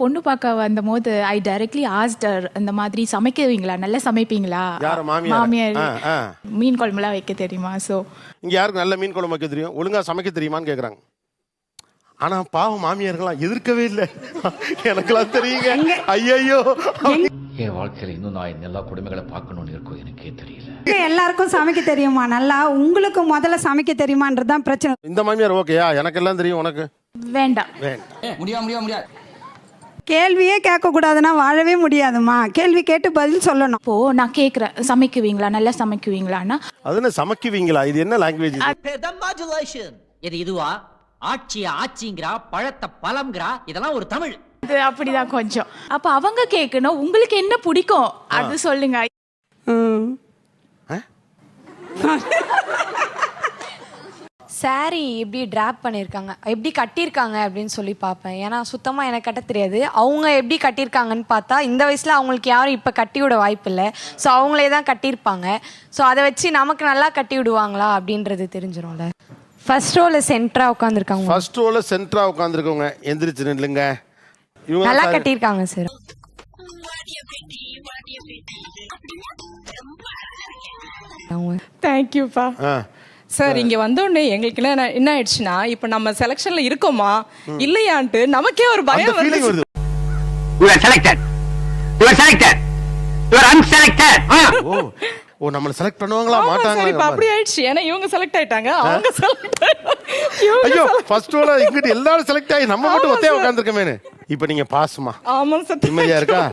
பொண்ணு பார்க்க வந்தபோது ஐ டைரக்ட்லி ஆஸ்டர் இந்த மாதிரி சமைக்குவீங்களா நல்லா சமைப்பீங்களா? யாரு, மாமியாரா? மீன் குழம்புலாம் வைக்க தெரியுமா? ஸோ இங்க யாருக்கு நல்ல மீன் குழம்பு வைக்க தெரியும்? ஒழுங்கா சமைக்க தெரியுமான்னு கேக்குறாங்க. ஆனா பாவம் மாமியார்கள்லாம் எதிர்க்கவே இல்லை. எனக்கெல்லாம் தெரியுங்க. ஐயையோ. என் வாழ்க்கையில் இன்னும் நான் எல்லா கொடுமைகளை பார்க்கணும்னு இருக்கோ எனக்கே தெரியல. எல்லாருக்கும் சமைக்க தெரியுமா? நல்லா உங்களுக்கு முதல்ல சமைக்க தெரியுமான்றது தான் பிரச்சனை. இந்த மாமியார் ஓகேயா எனக்கெல்லாம் தெரியும் உனக்கு. வேண்டாம். வேண்டாம். முடியாது முடியாது முடியாது. கேள்வியே கேட்க கூடாதுன்னா வாழவே முடியாதுமா கேள்வி கேட்டு பதில் சொல்லணும். இப்போ நான் கேட்குறேன் சமைக்குவீங்களா? நல்லா சமைக்குவீங்களான்னா? அது என்ன சமைக்குவீங்களா? இது என்ன லாங்குவேஜ் மாடுலேஷன் இது இதுவா? ஆட்சிய ஆட்சிங்கிறா பழத்தை பழம்ங்கிறா இதெல்லாம் ஒரு தமிழ். அது அப்படிதான் கொஞ்சம். அப்போ அவங்க கேட்கணும். உங்களுக்கு என்ன பிடிக்கும்? அது சொல்லுங்க. Saree எப்படி ட்ராப் பண்ணியிருக்காங்க எப்படி கட்டியிருக்காங்க அப்படின்னு சொல்லி பார்ப்பேன். ஏன்னா சுத்தமாக எனக்கு கட்ட தெரியாது. அவங்க எப்படி கட்டியிருக்காங்கன்னு பார்த்தா இந்த வயசில் அவங்களுக்கு யாரும் இப்போ கட்டி விட வாய்ப்பு இல்லை ஸோ அவங்களே தான் கட்டியிருப்பாங்க. ஸோ அதை வச்சு நமக்கு நல்லா கட்டி விடுவாங்களா அப்படின்றது தெரிஞ்சிரும்ல. ஃபர்ஸ்ட் ரோவில் சென்டராக உட்காந்துருக்காங்க ஃபர்ஸ்ட் ரோல சென்டரா உட்காந்துருக்கவங்க எந்திரிச்சு நில்லுங்க. இவங்க நல்லா சாரி- கட்டியிருக்காங்க சார் அவங்க தேங்க்யூப்பா. சார் இங்க வந்த உடனே எங்களுக்கு என்ன என்ன ஆயிடுச்சுன்னா இப்போ நம்ம செலெக்ஷன்ல இருக்கோமா? இல்லையான்ட்டு நமக்கே ஒரு பயம் ஃபீலிங் வந்து வருது. ஓ ஓ நம்மள செலக்ட் பண்ணுவாங்களா? சார் இப்ப மாட்டாங்களா அப்படி ஆயிடுச்சு. ஏன்னா இவங்க செலக்ட் ஆயிட்டாங்க. அவங்க செலக்ட் ஐயோ ஃபர்ஸ்ட் ரோல இங்கிட்டு எல்லாரும் செலக்ட் ஆகி நம்ம மட்டும் ஒத்தையா உட்காந்துருக்கமேனு இப்போ நீங்க பாஸ்மா ஆமா சார் நிம்மதியா இருக்கா?